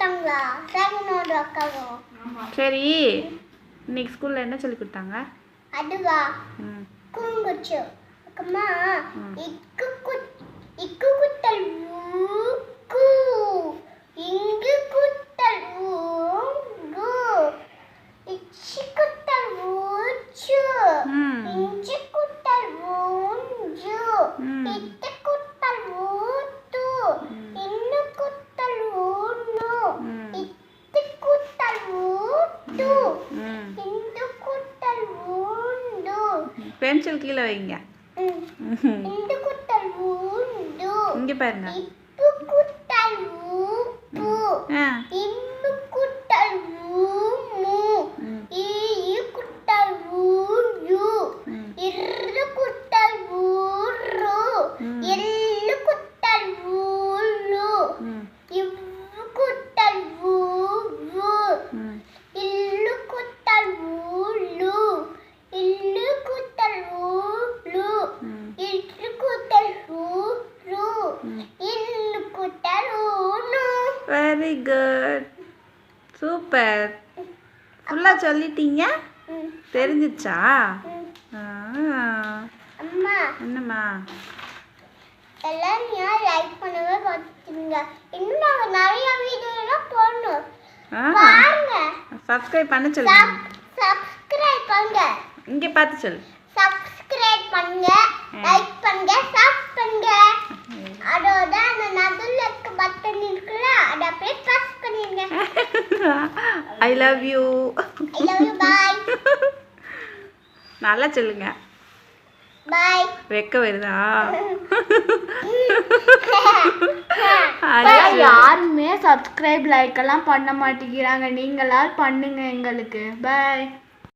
கொடுத்தாங்களா சங்கனோட அக்காவும் சரி இன்னைக்கு ஸ்கூலில் என்ன சொல்லி கொடுத்தாங்க அதுவா ம் கூங்குச்சு அக்கம்மா ம். இக்கு குத் இக்கு குத்தல் ஊக்கு இங்கு குத்தல் ஊங்கு இச்சி குத்தல் ஊச்சு ம். இஞ்சி குத்தல் ஊஞ்சு ம். இட்டு பென்சில் கீழே வைங்க. இங்கே பாருங்க. வெரி குட் சூப்பர் ஃபுல்லாக சொல்லிட்டீங்க? தெரிஞ்சிச்சா? என்னம்மா? எல்லாரும் லைக் பண்ணவே பார்த்துங்க இன்னும் நாங்கள் நிறைய வீடியோலாம் போடணும். பாருங்க. சப்ஸ்கிரைப் பண்ண சொல்லுங்க. சப்ஸ்கிரைப் பண்ணுங்க. இங்கே பார்த்து சொல்லு. சப்ஸ்கிரைப் பண்ணுங்க. லைக் பண்ணுங்க. சப் பண்ணுங்க. ஐ லவ் யூ பாய் நல்லா சொல்லுங்க. பாய் வெக்க வருதா? யாருமே சப்ஸ்கிரைப் லைக் எல்லாம் பண்ண மாட்டேங்கிறாங்க. நீங்களால் பண்ணுங்க எங்களுக்கு. பை